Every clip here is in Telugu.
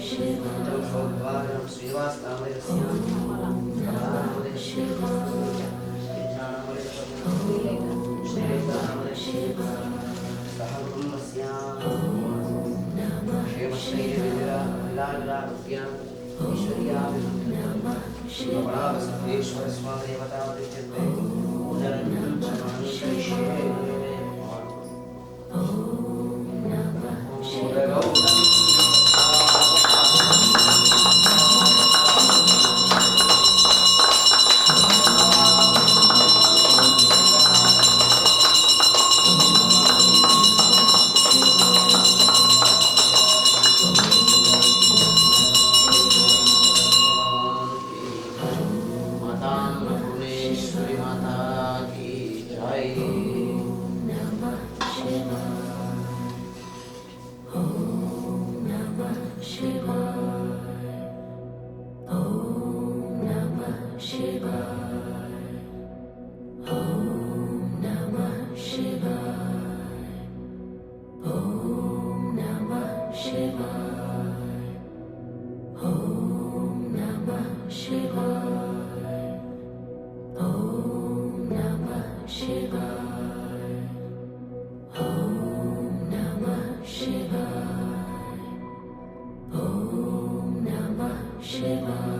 षोद्वारं श्रीवास्तामयस्य सः ब्रह्मस्यामश्रीविरालालाभ्याम् ईश्वर्यापरावसन्देश्वरस्वादेवतादित्यन्ते पुनरन्यं च मानुषेषे Shiva.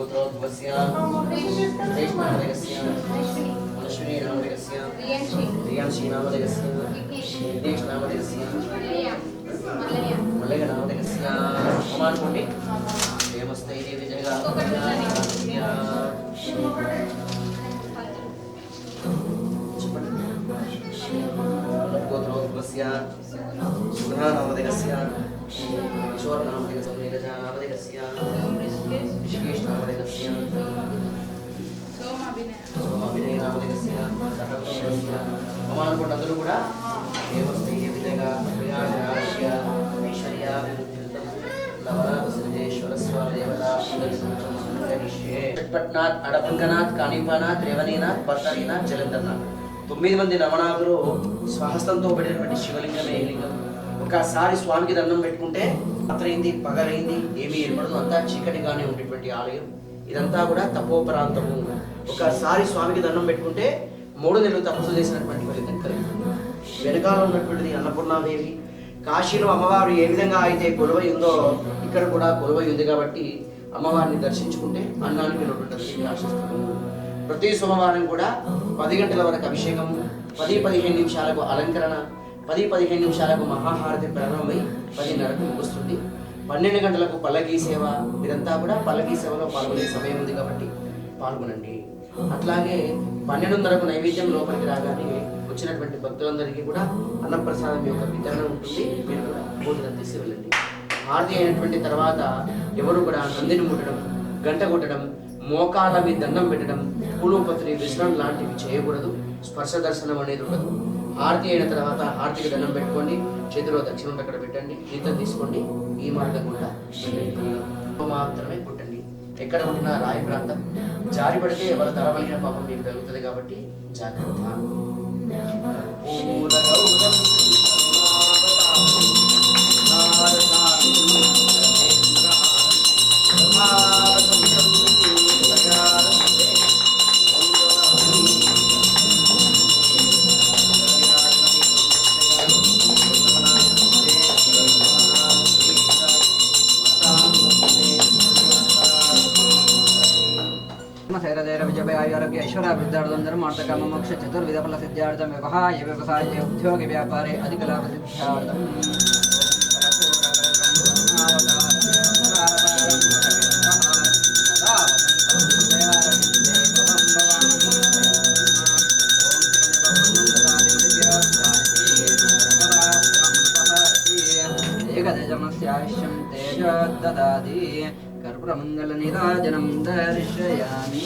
గోత్రోద్భవస్య జ్యేష్ఠనామదేకస్య మనశ్విని నామదేకస్య రియంశ్రీ ప్రియాంశి నామదేకస్య విఘ్నేష్ విఘ్నేష్ నామదేకస్య మల్లయ్య. మల్లయ్య మల్లయ్య నామదేకస్య అమ్మానుకోండి ఏమస్తే ఇది జగగా నామదేకస్య సోమాభినయ అందరూ కూడా ఏమస్తే ఈ విధంగా ప్రియాశ ఐశ్వర్య విరుద్ధం స్వామి దేవతా అడపంకనాథ్ కాణిపానాథ్ రేవణీనాథ్ పర్తరీనాథ్ జలంధర్నాథ్ తొమ్మిది మంది నవనాథులు స్వహస్తంతో పడినటువంటి శివలింగమే ఈ లింగం? ఒకసారి స్వామికి దండం పెట్టుకుంటే రాత్రైంది పగలైంది ఏమీ ఏర్పడదు. అంతా చీకటిగానే ఉండేటువంటి ఆలయం. ఇదంతా కూడా తపోపరాంతము. ఒకసారి స్వామికి దండం పెట్టుకుంటే మూడు నెలలు తపస్సు చేసినటువంటి ఫలితం కలుగుతుంది. వెనకాల ఉన్నటువంటిది అన్నపూర్ణాదేవి. కాశీలో అమ్మవారు ఏ విధంగా అయితే కొలువై ఉందో ఇక్కడ కూడా కొలువై ఉంది కాబట్టి అమ్మవారిని దర్శించుకుంటే అన్నానికి లోటు ఉంటుంది ఆశిస్తున్నాను ప్రతి సోమవారం కూడా పది గంటల వరకు అభిషేకం పది పదిహేను నిమిషాలకు అలంకరణ పది పదిహేను నిమిషాలకు మహాహారతి ప్రారంభమై పదిన్నరకు ముగుస్తుంది. పన్నెండు గంటలకు పల్లకీ సేవ ఇదంతా కూడా పల్లకీ సేవలో పాల్గొనే సమయం ఉంది కాబట్టి పాల్గొనండి. అట్లాగే పన్నెండున్నరకు నైవేద్యం లోపలికి రాగానే వచ్చినటువంటి భక్తులందరికీ కూడా అన్నప్రసాదం యొక్క వితరణ ఉంటుంది. మీరు కూడా భోజనం తీసి వెళ్ళండి. హారతి అయినటువంటి తర్వాత ఎవరు కూడా నందిని ముట్టడం గంట కొట్టడం మోకాళ్ళ మీద దండం పెట్టడం పూలపత్రి విశ్రాంతి లాంటివి చేయకూడదు. స్పర్శ దర్శనం అనేది ఉండదు. హారతి అయిన తర్వాత హారతికి దండం పెట్టుకోండి. చేతిలో దక్షిణం అక్కడ పెట్టండి. తీర్థం తీసుకోండి. ఈ మార్గం కూడా మాత్రమే పుట్టండి. ఎక్కడ ఉంటున్నా రాయి ప్రాంతం. జారి పడితే ఎవరి తల పలికిన పాపం మీకు తగ్గుతుంది కాబట్టి జాగ్రత్త. పూలగౌరం నారదాను శైరదేర విజయారోగ్య ఐశ్వర్యాభివృద్ధార్థం మార్తకామ మోక్ష చతుర్విధ ఫల సిద్ధ్యార్థం వ్యవహాయ వ్యవసాయ ఉద్యోగ వ్యాపారే అధిక లాభ సిద్ధ్యార్థం ఏకదేశమస్యావిష్యం తేజ దదాతి కర్పూరమంగళ నీరాజనం దర్శయామి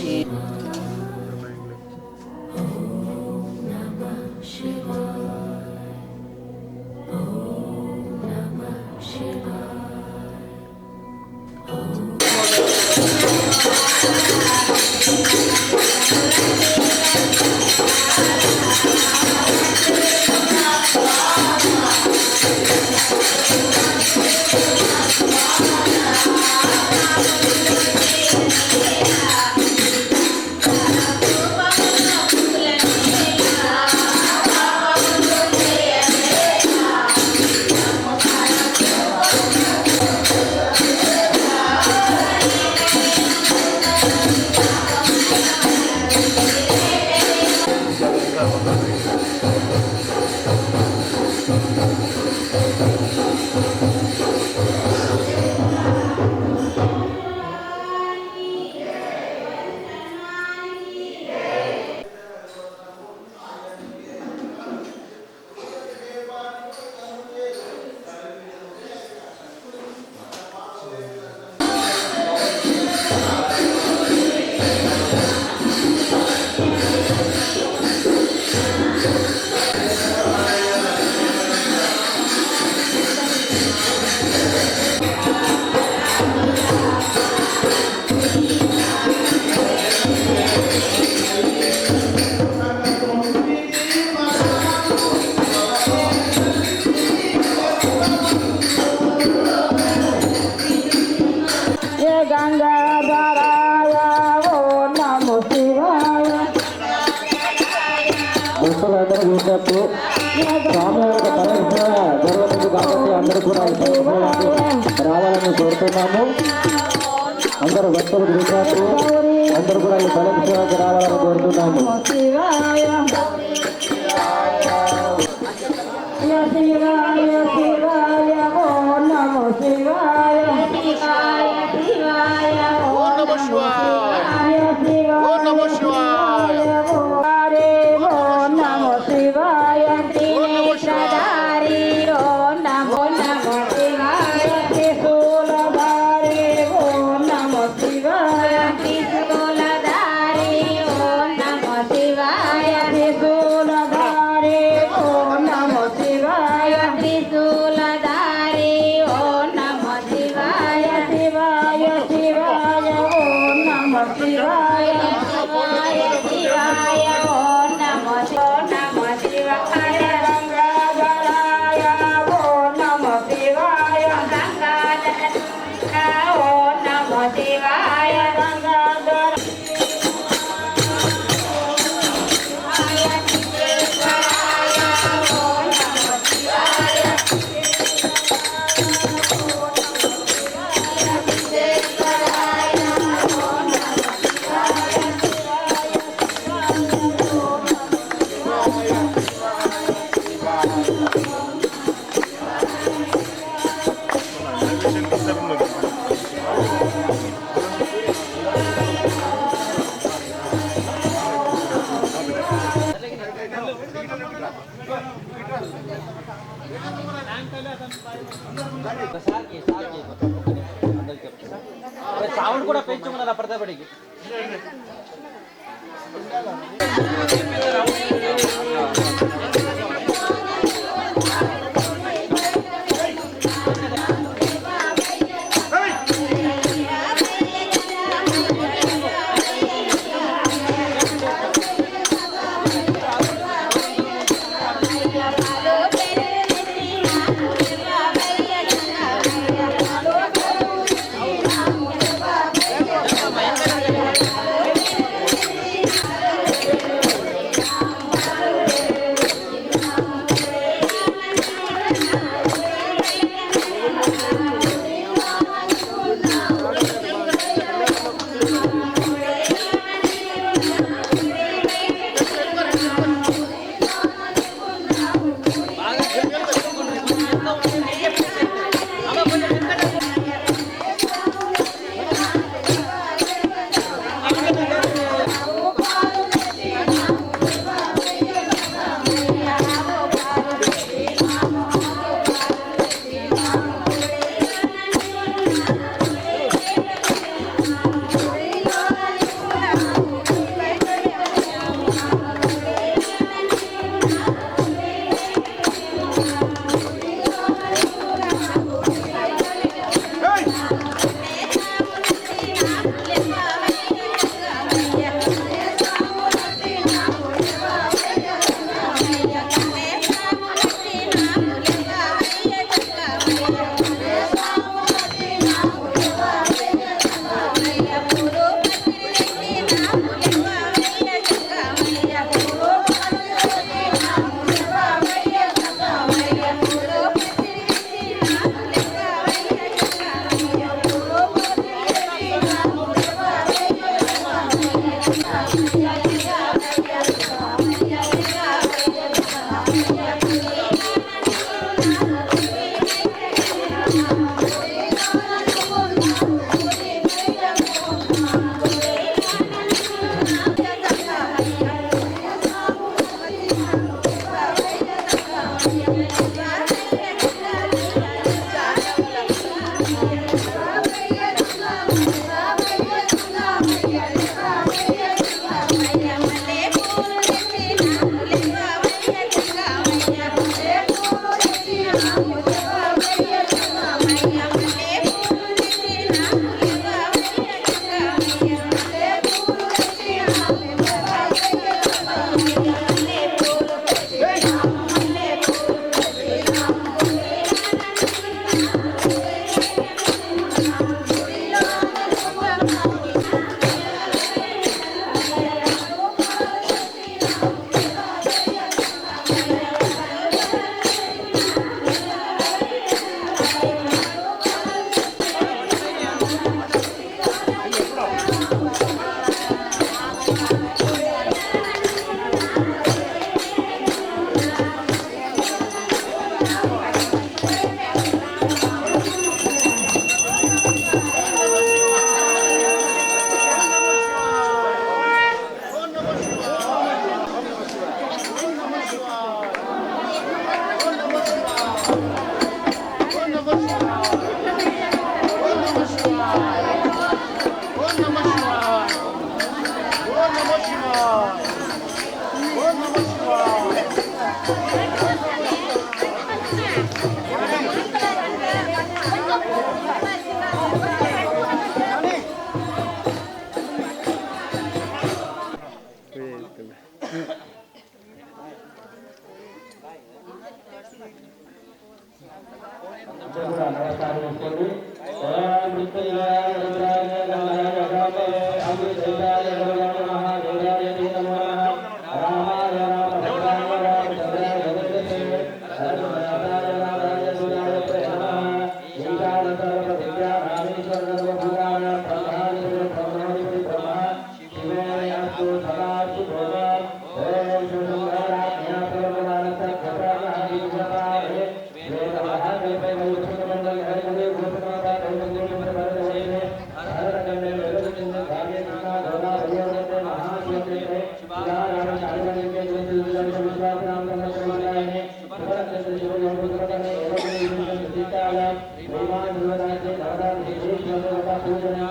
చూసినట్టు స్వామి యొక్క పరీక్ష జరుగుతుంది కాబట్టి అందరూ కూడా ఈ రావాలని కోరుతున్నాము. అందరూ భక్తులు చూసినట్టు అందరూ కూడా ఈ పరీక్షలోకి రావాలని కోరుతున్నాము. శివాయ. కూడా పెంచుకున్నది అప్పటిదప్పటికి الله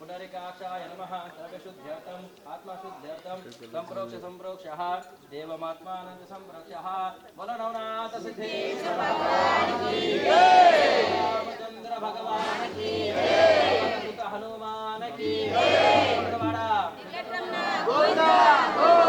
پنکشا شرم آپ دیکھمکر ہن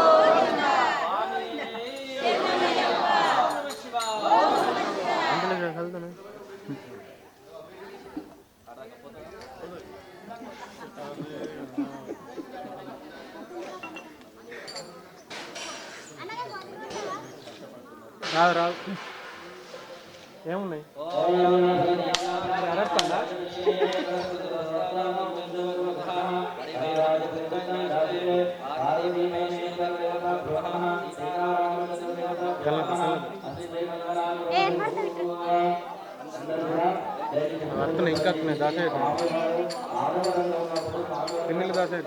రాదు రాదు. ఏమున్నాయి? అరస్తందా అర్థం ఇంకా దాసే పిన్నెలు దాసే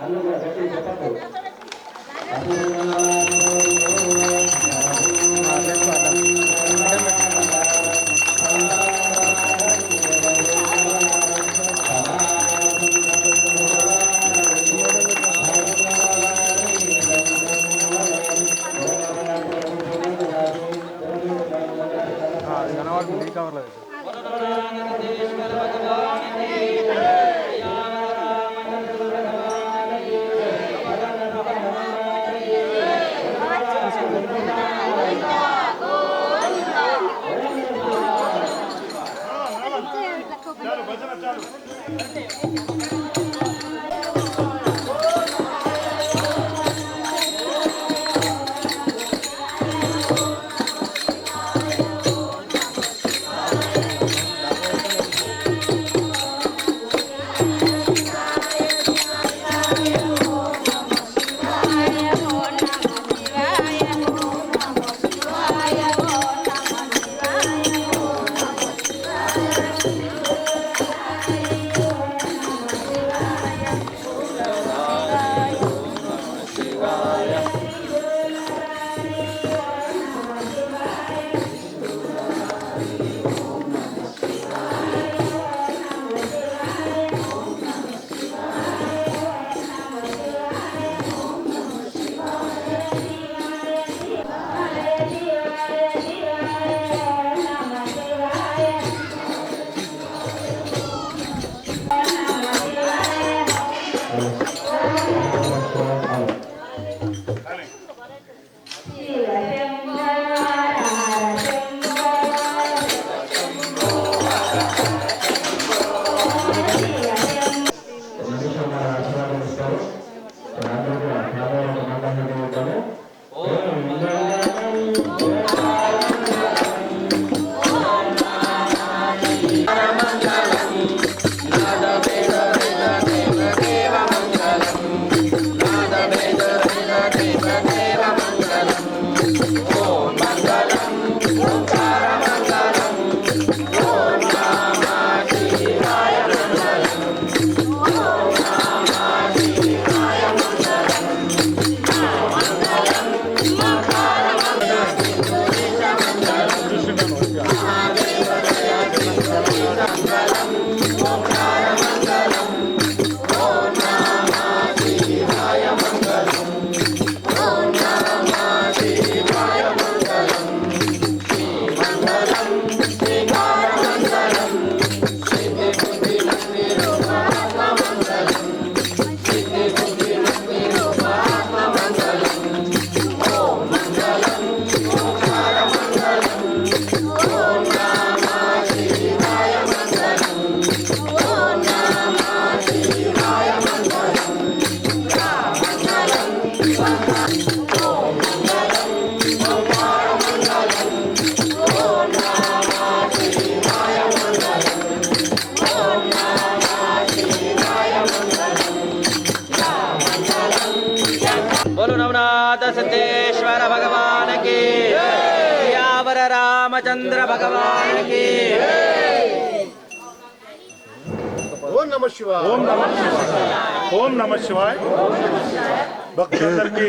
అందరూ దాసేది అది Carlos. బోలు నవనాథ సిద్ధేశ్వర భగవానికి యావర రామచంద్ర భగవానికి ఓం నమ శివాయ ఓం నమ శివాయ ఓం నమ శివాయ భక్తులందరికీ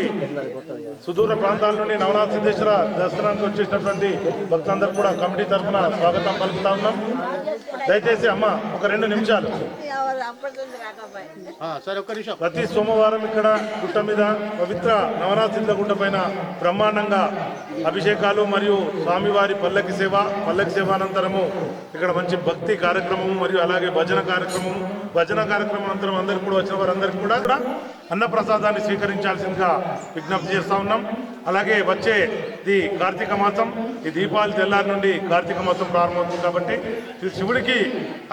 సుదూర ప్రాంతాల నుండి నవనాథ సిద్ధేశ్వర దర్శనానికి వచ్చేసినటువంటి భక్తులందరూ కూడా కమిటీ తరఫున స్వాగతం పలుకుతా ఉన్నాం. దయచేసి అమ్మ ఒక రెండు నిమిషాలు. ప్రతి సోమవారం ఇక్కడ గుట్ట మీద పవిత్ర నవనాథ సిద్ధ గుట్ట పైన బ్రహ్మాండంగా అభిషేకాలు మరియు స్వామివారి పల్లకి సేవ పల్లకి సేవ అనంతరము ఇక్కడ మంచి భక్తి కార్యక్రమం మరియు అలాగే భజన కార్యక్రమం భజన కార్యక్రమం అనంతరం అందరికి కూడా వచ్చిన వారందరికీ కూడా అన్నప్రసాదాన్ని స్వీకరించాల్సిందిగా విజ్ఞప్తి చేస్తా ఉన్నాం. అలాగే వచ్చే ది కార్తీక మాసం ఈ దీపావళి తెల్లారి నుండి కార్తీక మాసం ప్రారంభమవుతుంది కాబట్టి ఇది శివుడికి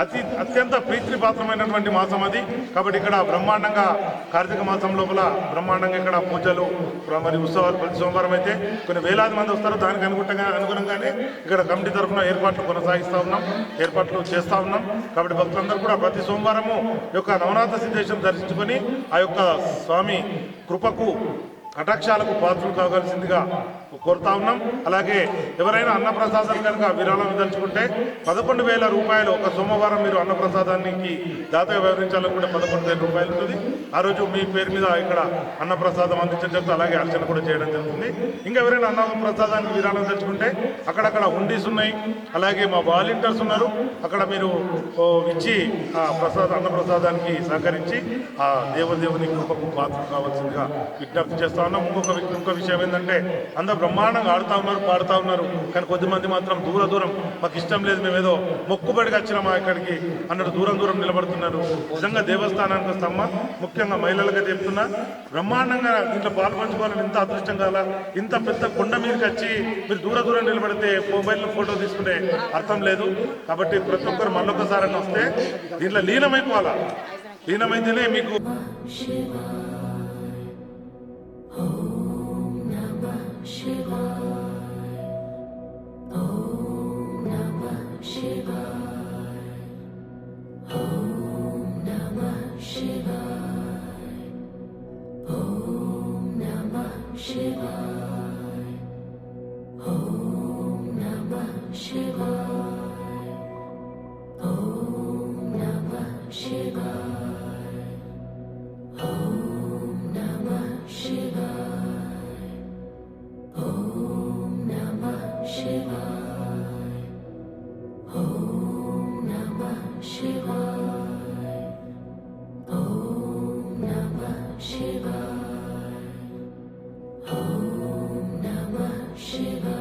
అతి అత్యంత ప్రీతిపాత్రమైనటువంటి మాసం అది. కాబట్టి ఇక్కడ బ్రహ్మాండంగా కార్తీక మాసం లోపల బ్రహ్మాండంగా ఇక్కడ పూజలు మరి ఉత్సవాలు ప్రతి సోమవారం అయితే కొన్ని వేలాది మంది వస్తారు. దానికి అనుగుణంగా అనుగుణంగానే ఇక్కడ కమిటీ తరఫున ఏర్పాట్లు కొనసాగిస్తూ ఉన్నాం ఏర్పాట్లు చేస్తూ ఉన్నాం. కాబట్టి భక్తులందరూ కూడా ప్రతి సోమవారము యొక్క నవనాథ సిద్ధేశ్వరం దర్శించుకొని ఆ యొక్క స్వామి కృపకు కటాక్షాలకు పాత్రలు కావాల్సిందిగా కోరుతా ఉన్నాం. అలాగే ఎవరైనా అన్నప్రసాదం కనుక విరాళం ఇదలుచుకుంటే పదకొండు వేల రూపాయలు ఒక సోమవారం మీరు అన్నప్రసాదానికి దాతగా కూడా పదకొండు వేల రూపాయలు ఉంటుంది. ఆ రోజు మీ పేరు మీద ఇక్కడ అన్నప్రసాదం అందించడం జరుగుతుంది అలాగే అర్చన కూడా చేయడం జరుగుతుంది. ఇంకా ఎవరైనా అన్నప్రసాదానికి విరాళం తెచ్చుకుంటే అక్కడక్కడ హుండీస్ ఉన్నాయి. అలాగే మా వాలంటీర్స్ ఉన్నారు. అక్కడ మీరు ఇచ్చి ఆ ప్రసాద అన్నప్రసాదానికి సహకరించి ఆ దేవదేవుని కృపకు పాత్ర కావాల్సిందిగా విజ్ఞప్తి చేస్తా ఉన్నాం. ఇంకొక ఇంకొక విషయం ఏంటంటే అందరూ బ్రహ్మాండంగా ఆడుతూ ఉన్నారు పాడుతూ ఉన్నారు. కానీ కొద్దిమంది మాత్రం దూర దూరం మాకు ఇష్టం లేదు మేము ఏదో మొక్కుబడిగా వచ్చినామా ఇక్కడికి అన్నట్టు దూరం దూరం నిలబడుతున్నారు. నిజంగా దేవస్థానానికి వస్తామా? ముఖ్యంగా మహిళలుగా చెప్తున్నా బ్రహ్మాండంగా దీంట్లో పాల్పంచుకోవాలని ఇంత అదృష్టం కాల ఇంత పెద్ద కొండ మీదకి వచ్చి మీరు దూర దూరం నిలబడితే మొబైల్లో ఫోటో తీసుకునే అర్థం లేదు. కాబట్టి ప్రతి ఒక్కరు మళ్ళొకసారి వస్తే దీంట్లో లీనమైపోవాలా? లీనమైతేనే మీకు 是吧。Shiva.